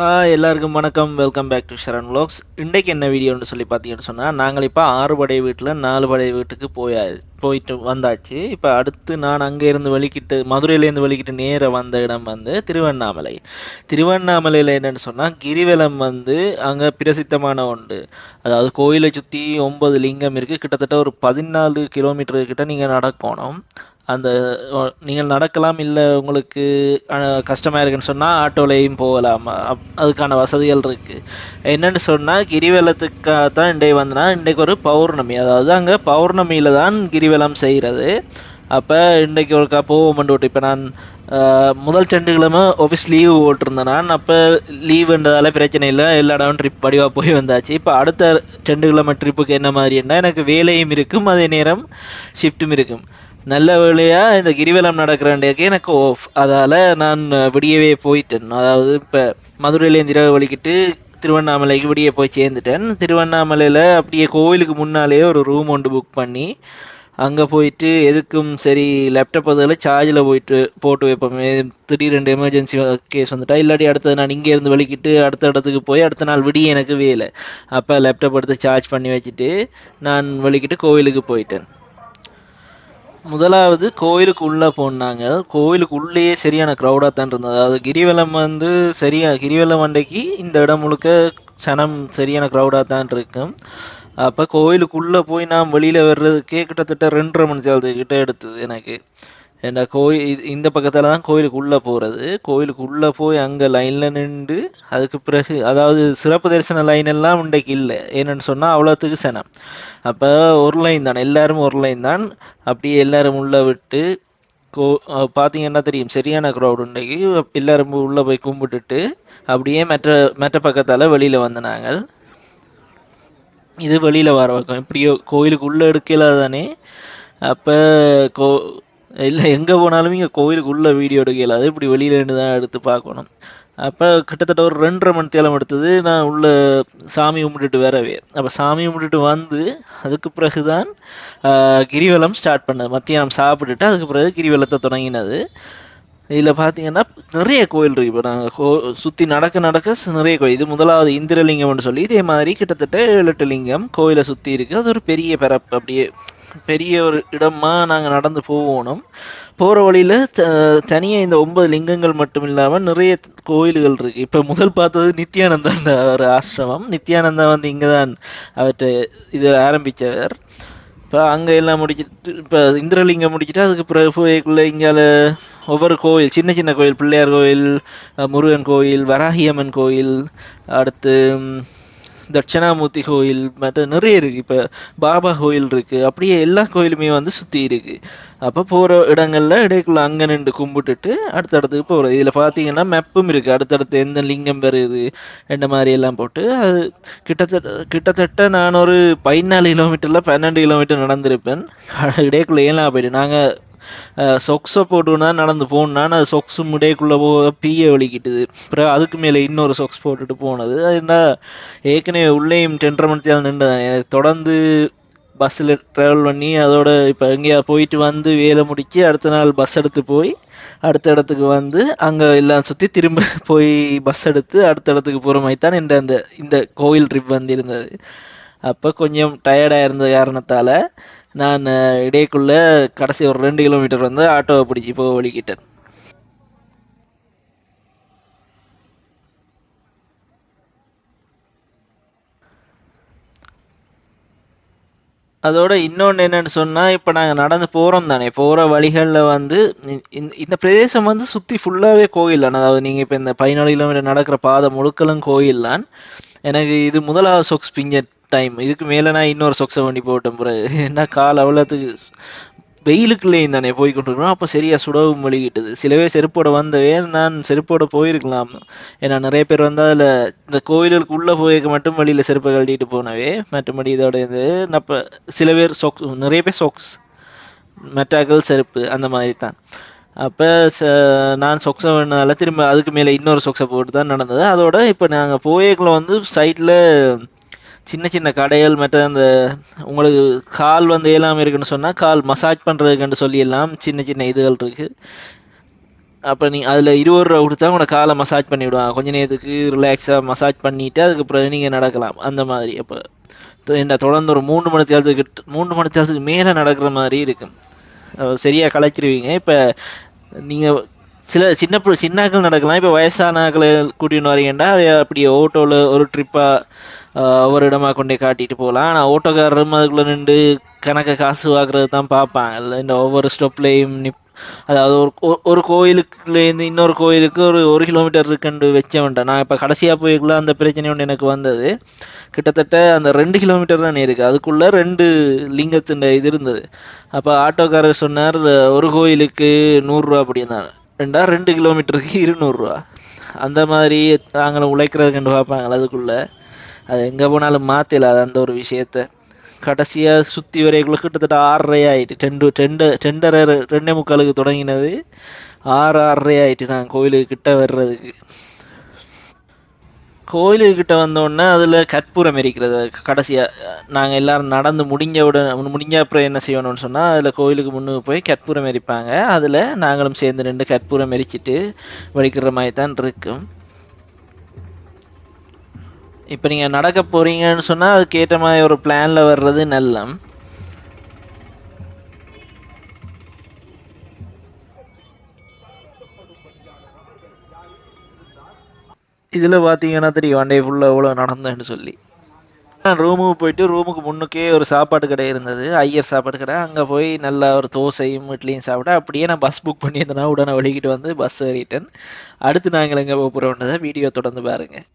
Hi எல்லாருக்கும் வணக்கம். Welcome back to Sharan vlogs இன்றைக்கு என்ன வீடியோன்னு சொல்லி பார்த்தீங்கன்னு சொன்னால் நாங்கள் இப்போ ஆறு படை வீட்டில் நாலு படை வீட்டுக்கு போயா போயிட்டு வந்தாச்சு. இப்போ அடுத்து நான் அங்கேருந்து வெளிக்கிட்டு மதுரையிலேருந்து வெளிக்கிட்டு நேராக வந்த இடம் வந்து திருவண்ணாமலை. திருவண்ணாமலையில் என்னென்னு சொன்னால் கிரிவலம் வந்து அங்கே பிரசித்தமான ஒன்று. அதாவது கோயிலை சுற்றி ஒன்பது லிங்கம் இருக்குது கிட்டத்தட்ட ஒரு பதினாலு கிலோமீட்டர் கிட்ட நீங்கள் நடக்கணும். அந்த நீங்கள் நடக்கலாம் இல்லை உங்களுக்கு கஷ்டமாக இருக்குன்னு சொன்னால் ஆட்டோலையும் போகலாம். அப்- அதுக்கான வசதிகள் இருக்குது என்னென்னு சொன்னால் கிரிவலத்துக்காக தான் இன்றைக்கு வந்தனா இன்றைக்கு ஒரு பௌர்ணமி. அதாவது அங்கே பௌர்ணமியில் தான் கிரிவலம் செய்கிறது அப்போ இன்றைக்கு ஒருக்கா போவோம் விட்டு இப்போ நான் முதல் ரெண்டு கிழமை ஆஃபீஸ் லீவு போட்டிருந்தேன் நான். அப்போ லீவுன்றதால பிரச்சனை இல்லை. எல்லா இடமும் ட்ரிப் வடிவாக போய் வந்தாச்சு. இப்போ அடுத்த ரெண்டு கிழமை ட்ரிப்புக்கு என்ன மாதிரின்னா எனக்கு வேலையும் இருக்கும் அதே நேரம் ஷிஃப்ட்டும் இருக்கும். நல்ல வேலையா இந்த கிரிவலம் நடக்கிறேன்டேக்கு எனக்கு ஓஃப் அதால் நான் விடியவே போயிட்டேன். அதாவது இப்போ மதுரையிலேருந்து இரவு வலிக்கிட்டு திருவண்ணாமலைக்கு விடிய போய் சேர்ந்துட்டேன். திருவண்ணாமலையில் அப்படியே கோவிலுக்கு முன்னாலேயே ஒரு ரூம் ஒன்று புக் பண்ணி அங்கே போயிட்டு எதுக்கும் சரி லேப்டாப் அதில் சார்ஜில் போயிட்டு போட்டு வைப்போமே. திடீரெண்டு எமர்ஜென்சி கேஸ் வந்துட்டா இல்லாட்டி அடுத்தது நான் இங்கே இருந்து வலிக்கிட்டு அடுத்த இடத்துக்கு போய் அடுத்த நாள் விடிய எனக்கு வேலை. அப்போ லேப்டாப் எடுத்து சார்ஜ் பண்ணி வச்சுட்டு நான் வலிக்கிட்டு கோவிலுக்கு போயிட்டேன். முதலாவது கோயிலுக்கு உள்ளே போனாங்க. கோயிலுக்கு உள்ளேயே சரியான க்ரௌடாக தான் இருந்தது. அதாவது கிரிவலம் வந்து சரியா கிரிவலம் அண்டைக்கு இந்த இடம் முழுக்க சனம் சரியான க்ரௌடாக தான் இருக்கும் அப்போ கோயிலுக்குள்ளே போய் நான் வெளியில் வர்றதுக்கே கிட்டத்தட்ட ரெண்டரை மணி நேரத்து கிட்ட எடுத்தது எனக்கு. ஏன்னா கோயில் இது- இந்த பக்கத்தில் தான் கோயிலுக்கு உள்ளே போகிறது கோயிலுக்கு உள்ளே போய் அங்கே லைனில் நின்று அதுக்கு பிறகு அதாவது சிறப்பு தரிசன லைன் எல்லாம் இன்றைக்கு இல்லை. ஏன்னு சொன்னால் அவ்வளோத்துக்கு சனம். அப்போ ஒரு லைன் தான் எல்லாரும் ஒரு லைன் தான். அப்படியே எல்லாரும் உள்ளே விட்டு கோ பார்த்தீங்கன்னா தெரியும் சரியான க்ரௌட் இன்றைக்கு. எல்லாரும் உள்ளே போய் கும்பிட்டுட்டு அப்படியே மற்ற மற்ற பக்கத்தால் வெளியில் வந்து நாங்கள் இது வெளியில் வர பக்கம். இப்படியோ கோயிலுக்கு உள்ளே எடுக்கல தானே. அப்போ கோ இல்லை எங்கே போனாலும் இங்கே கோயிலுக்கு வீடியோ எடுக்கல. அது இப்படி வெளியில இருந்து தான் எடுத்து பார்க்கணும். அப்போ கிட்டத்தட்ட ஒரு ரெண்டரை மணி தேலம் எடுத்தது நான் உள்ள சாமி கும்பிட்டுட்டு வரவே. அப்போ சாமி கும்பிட்டுட்டு வந்து அதுக்கு பிறகு தான் கிரிவலம் ஸ்டார்ட் பண்ணது. மத்தியானம் சாப்பிட்டுட்டு அதுக்கு பிறகு கிரிவலத்தை தொடங்கினது. இதில் பார்த்தீங்கன்னா நிறைய கோயில் இருக்குது இப்போ நாங்கள் கோ சுற்றி நடக்க நடக்க நிறைய கோயில். இது முதலாவது இந்திரலிங்கம்னு சொல்லி இதே மாதிரி கிட்டத்தட்ட ஏழு எட்டு லிங்கம் கோயிலை சுற்றி இருக்குது அது ஒரு பெரிய பரப்பு. அப்படியே பெரிய ஒரு இடமா நாங்கள் நடந்து போவோம் போகிற வழியில் த தனியாக இந்த ஒன்பது லிங்கங்கள் மட்டும் இல்லாமல் நிறைய கோயில்கள் இருக்குது இப்போ முதல் பார்த்தது நித்யானந்தா அந்த ஒரு ஆசிரமம். நித்யானந்தா வந்து இங்கே தான் அவற்றை இது ஆரம்பித்தவர் இப்போ அங்கே எல்லாம் முடிச்சிட்டு இப்போ இந்திரலிங்கம் முடிச்சிட்டு அதுக்கு பிறகு போய்க்குள்ளே இங்கால ஒவ்வொரு கோயில் சின்ன சின்ன கோயில் பிள்ளையார் கோயில் முருகன் கோயில் வராகியம்மன் கோயில் அடுத்து தட்சிணாமூர்த்தி கோயில் மற்ற நிறைய இருக்குது இப்போ பாபா கோயில் இருக்குது அப்படியே எல்லா கோயிலுமே வந்து சுற்றி இருக்குது அப்போ போகிற இடங்களில் இடைக்குள்ள அங்கே நின்று கும்பிட்டுட்டு அடுத்தடுத்துக்கு போகிறது இதில் பார்த்தீங்கன்னா மெப்பும் இருக்குது அடுத்தடுத்து எந்த லிங்கம் வருது இந்த மாதிரி எல்லாம் போட்டு அது கிட்டத்தட்ட கிட்டத்தட்ட நான் ஒரு பதினாலு கிலோமீட்டரில் பன்னெண்டு கிலோமீட்டர் நடந்திருப்பேன். இடைக்குள்ளே ஏலாம் போயிட்டு? நாங்கள் சொக்ஸை போட்டுனா நடந்து போகணுன்னா அது சொக்ஸ் முடியக்குள்ளே போக பீய வலிக்கிட்டுது. அப்புறம் அதுக்கு மேலே இன்னொரு சொக்ஸ் போட்டுட்டு போனது. அது என்ன ஏற்கனவே உள்ளேயும் டென்டரை மணி நின்றுதான் எனக்கு தொடர்ந்து பஸ்ஸில் ட்ராவல் பண்ணி அதோட இப்போ எங்கேயா போயிட்டு வந்து வேலை முடிச்சு அடுத்த நாள் பஸ் எடுத்து போய் அடுத்த இடத்துக்கு வந்து அங்கே எல்லாம் சுற்றி திரும்ப போய் பஸ் எடுத்து அடுத்த இடத்துக்கு போகிற மாதிரி தான் இந்த அந்த இந்த கோயில் ட்ரிப் வந்து இருந்தது. அப்போ கொஞ்சம் டயர்டாக இருந்த காரணத்தால் நான் இடைக்குள்ளே கடைசி ஒரு ரெண்டு கிலோமீட்டர் வந்து ஆட்டோவை பிடிச்சி போக வலிக்கிட்டேன் அதோட இன்னொன்று என்னன்னு சொன்னால் இப்போ நாங்கள் நடந்து போகிறோம் தானே போகிற வழிகளில் வந்து இந்த இந்த பிரதேசம் வந்து சுற்றி ஃபுல்லாகவே கோயில் தான். அதாவது நீங்கள் இப்போ இந்த பதினாலு கிலோமீட்டர் நடக்கிற பாதை முழுக்கலும் கோயில் தான். எனக்கு இது முதலாவது சொக்ஸ் பிஞ்ச டைம் இதுக்கு மேலே நான் இன்னொரு சொக்ஸை வண்டி போட்டேன் பிறகு என்ன கால் அவ்வளோத்துக்கு வெயிலுக்குள்ளேயும் தானே போய் கொண்டிருக்கிறோம் அப்போ சரியாக சுடவும் மொழிகிட்டது சிலவே செருப்போட வந்தவே நான் செருப்போட போயிருக்கலாம். ஏன்னா நிறைய பேர் வந்து அதில் இந்த கோயிலுக்கு உள்ளே போயிருக்க மட்டும் வழியில் செருப்பை கழட்டிட்டு போனவே மற்றபடி இதோட இது நப்ப சில பேர் சொக்ஸ் நிறைய பேர் சொக்ஸ் மெட்டாக்கள் செருப்பு அந்த மாதிரி தான் அப்போ ச நான் சொக்ஸை வேணால திரும்ப அதுக்கு மேலே இன்னொரு சொக்ஸை போட்டு தான் நடந்தது. அதோட இப்போ நாங்கள் போயக்குள்ள வந்து சைட்டில் சின்ன சின்ன கடைகள் மற்ற அந்த உங்களுக்கு கால் வந்து இயலாமல் இருக்குன்னு சொன்னால் கால் மசாஜ் பண்ணுறதுக்குன்னு சொல்லி எல்லாம் சின்ன சின்ன இதுகள் இருக்குது அப்போ நீ அதில் இருபது ரூபா கொடுத்தா உங்களோட காலை மசாஜ் பண்ணிவிடுவாங்க கொஞ்ச நேரத்துக்கு ரிலாக்ஸாக மசாஜ் பண்ணிவிட்டு அதுக்கப்புறம் நீங்கள் நடக்கலாம். அந்த மாதிரி. அப்போ என்ன தொடர்ந்து ஒரு மூணு மணி நேரத்துக்கு மூணு மணி நேரத்துக்கு மேலே நடக்கிற மாதிரி இருக்கும். சரியாக கலைச்சிருவீங்க. இப்போ நீங்கள் சில சின்ன சின்னாக்கள் நடக்கலாம். இப்போ வயசானாக்களை கூட்டின்னு வரீங்கன்னா அப்படியே ஓட்டோவில் ஒரு ட்ரிப்பாக ஒவ்வொரு இடமா கொண்டே காட்டிட்டு போகலாம். ஆனால் ஓட்டோக்காரரும் அதுக்குள்ளே நின்று கணக்கை காசு வாங்குறது தான் பார்ப்பாங்க இந்த ஒவ்வொரு ஸ்டெப்லேயும் நிப் அதாவது ஒரு ஒரு கோயிலுக்குலேருந்து இன்னொரு கோயிலுக்கு ஒரு ஒரு கிலோமீட்டர் இருக்குன்னு வேண்டாம் நான் இப்போ கடைசியாக போய்க்குள்ள அந்த பிரச்சனை ஒன்று எனக்கு வந்தது. கிட்டத்தட்ட அந்த ரெண்டு கிலோமீட்டர் தான் இருக்குது அதுக்குள்ளே ரெண்டு லிங்கத்தின் இது இருந்தது. அப்போ ஆட்டோக்காரர் சொன்னார் ஒரு கோயிலுக்கு நூறுரூவா அப்படின்னா ரெண்டா ரெண்டு கிலோமீட்டருக்கு இருநூறுவா அந்த மாதிரி நாங்களும் உழைக்கிறதுக்கு பார்ப்பாங்களே அதுக்குள்ளே. அது எங்கே போனாலும் மாற்றல அந்த ஒரு விஷயத்த. கடைசியாக சுற்றி வரைக்குள்ள கிட்டத்தட்ட ஆறரை ஆயிட்டு டெண்டு டெண்டு டெண்டரை ரெண்டே முக்காலுக்கு தொடங்கினது. ஆறு ஆறரை ஆயிட்டு நான் கோயிலுக்கு கிட்ட வர்றதுக்கு. கோயிலுக்கிட்ட வந்தோடனே அதில் கற்பூரம் எரிக்கிறது கடைசியாக நாங்கள் எல்லோரும் நடந்து முடிஞ்ச உடனே முடிஞ்ச அப்புறம் என்ன செய்யணும்னு சொன்னால் அதில் கோயிலுக்கு முன்னுக்கு போய் கற்பூரம் எரிப்பாங்க. அதில் நாங்களும் சேர்ந்து ரெண்டு கற்பூரம் எரிச்சிட்டு வடிக்கிற மாதிரி தான் இருக்கும். இப்போ நீங்கள் நடக்க போகிறீங்கன்னு சொன்னால் அதுக்கேற்ற மாதிரி ஒரு பிளானில் வர்றது நல்லம் இதில் பார்த்தீங்கன்னா தெரியும் ஒன் டே ஃபுல்லாக எவ்வளோ நடந்தேன்னு சொல்லி. நான் ரூமுக்கு போயிட்டு ரூமுக்கு முன்னுக்கே ஒரு சாப்பாடு கடை இருந்தது. ஐயர் சாப்பாடு கடை. அங்கே போய் நல்லா ஒரு தோசையும் இட்லியும் சாப்பிட அப்படியே நான் பஸ் புக் பண்ணியிருந்தேன்னா உடனே வலிக்கிட்டு வந்து பஸ் ஏறிட்டேன். அடுத்து நாங்கள் எங்கே போக போகிறோன்றதை வீடியோ தொடர்ந்து பாருங்கள்